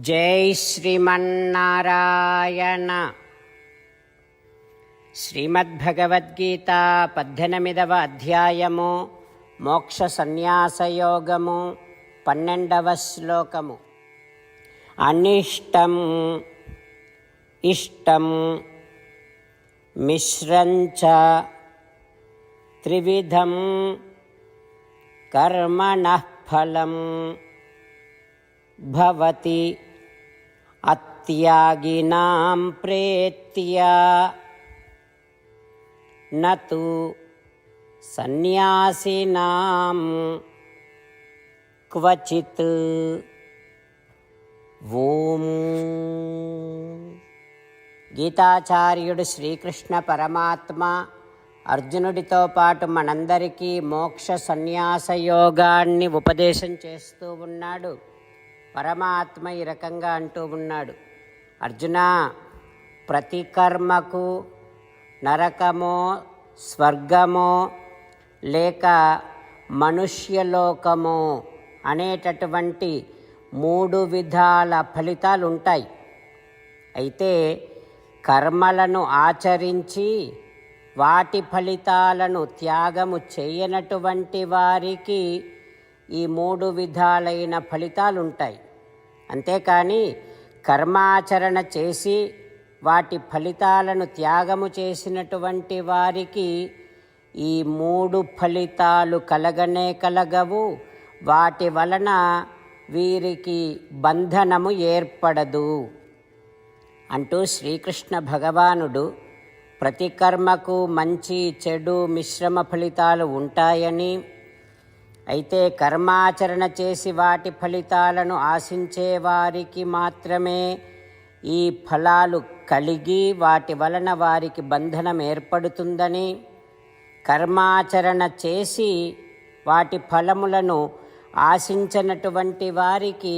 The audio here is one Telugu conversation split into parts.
జై శ్రీమన్నారాయణ. శ్రీమద్భగవద్గీత పద్దెనిమిదవ అధ్యాయము మోక్ష సన్యాసయోగము పన్నెండవ శ్లోకము. అనిష్టం ఇష్టం మిశ్రంచ త్రివిధం కర్మణ ఫలం భవతి. అత్యాగినాం ప్రేత్య. నతు సన్యాసినాం క్వచిత్. ఓం. గీతాచార్యుడు శ్రీకృష్ణ పరమాత్మ అర్జునుడితో పాటు మనందరికీ మోక్ష సన్యాస యోగాన్ని ఉపదేశం చేస్తూ ఉన్నాడు. పరమాత్మ ఈ రకంగా అంటూ ఉన్నాడు. అర్జున ప్రతి కర్మకు నరకమో స్వర్గమో లేక మనుష్యలోకమో అనేటటువంటి మూడు విధాల ఫలితాలు ఉంటాయి అయితే కర్మలను ఆచరించి వాటి ఫలితాలను త్యాగము చేయనటువంటి వారికి ఈ మూడు విధాలైన ఫలితాలు ఉంటాయి అంతేకాని కర్మాచరణ చేసి వాటి ఫలితాలను త్యాగము చేసినటువంటి వారికి ఈ మూడు ఫలితాలు కలగనే కలగవు. వాటి వలన వీరికి బంధనము ఏర్పడదు. అంటూ శ్రీకృష్ణ భగవానుడు ప్రతి కర్మకు మంచి చెడు మిశ్రమ ఫలితాలు ఉంటాయని అయితే కర్మాచరణ చేసి వాటి ఫలితాలను ఆశించే వారికి మాత్రమే ఈ ఫలాలు కలిగి వాటి వలన వారికి బంధనం ఏర్పడుతుందని కర్మాచరణ చేసి వాటి ఫలములను ఆశించినటువంటి వారికి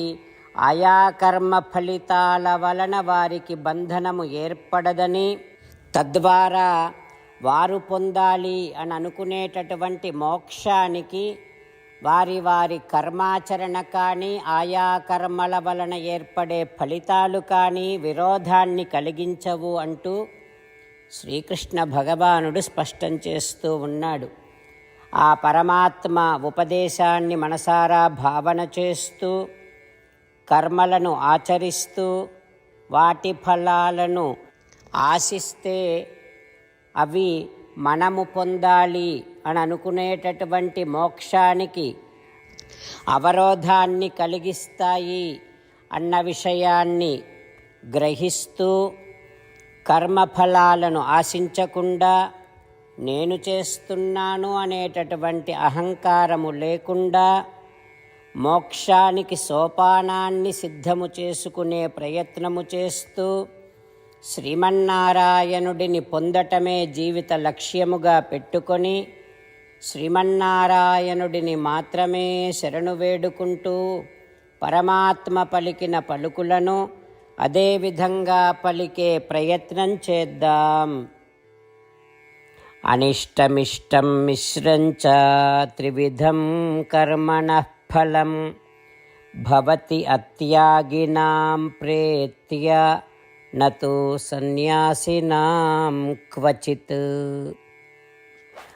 ఆయా కర్మ ఫలితాల వలన వారికి బంధనము ఏర్పడదని తద్వారా వారు పొందాలి అని అనుకునేటటువంటి మోక్షానికి వారి వారి కర్మాచరణ కానీ ఆయా కర్మల వలన ఏర్పడే ఫలితాలు కానీ విరోధాన్ని కలిగించవు అంటూ శ్రీకృష్ణ భగవానుడు స్పష్టం చేస్తూ ఉన్నాడు. ఆ పరమాత్మ ఉపదేశాన్ని మనసారా భావన చేస్తూ కర్మలను ఆచరిస్తూ వాటి ఫలాలను ఆశిస్తే అవి మనము పొందాలి అని అనుకునేటటువంటి మోక్షానికి అవరోధాన్ని కలిగిస్తాయి అన్న విషయాన్ని గ్రహిస్తూ కర్మఫలాలను ఆశించకుండా నేను చేస్తున్నాను అనేటటువంటి అహంకారము లేకుండా మోక్షానికి సోపానాన్ని సిద్ధము చేసుకునే ప్రయత్నము చేస్తూ శ్రీమన్నారాయణుడిని పొందటమే జీవిత లక్ష్యముగా పెట్టుకొని శ్రీమన్నారాయణుడిని మాత్రమే శరణు వేడుకుంటూ పరమాత్మ పలికిన పలుకులను అదేవిధంగా పలికే ప్రయత్నం చేద్దాం. అనిష్టమిష్టం మిశ్రంచ త్రివిధం కర్మణ ఫలం భవతి అత్యాగినాం ప్రేత్య నతు సన్యాసినాం క్వచిత్.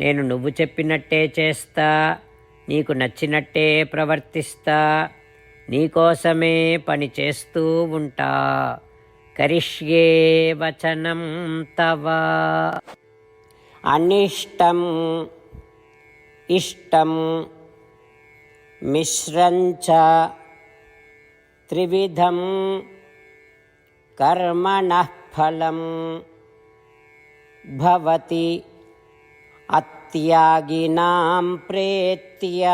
నేను నువ్వు చెప్పినట్టే చేస్తా నీకు నచ్చినట్టే ప్రవర్తిస్తా నీకోసమే పని చేస్తూ ఉంటా. కరిష్యే వచనం తవ. అనిష్టం ఇష్టం మిశ్రంచ త్రివిధం కర్మణ ఫలం భవతి. అత్యాగినాం ప్రేత్య.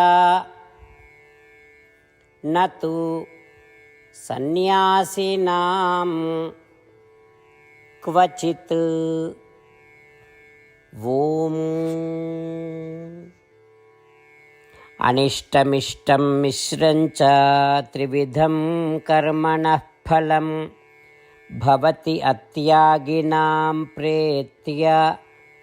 నతు సన్యాసినాం క్వచిత్ ఓం. అనిష్టమిష్టం మిశ్రం చ త్రివిధం కర్మణః ఫలం. భవతి అత్యాగినాం ప్రేత్య.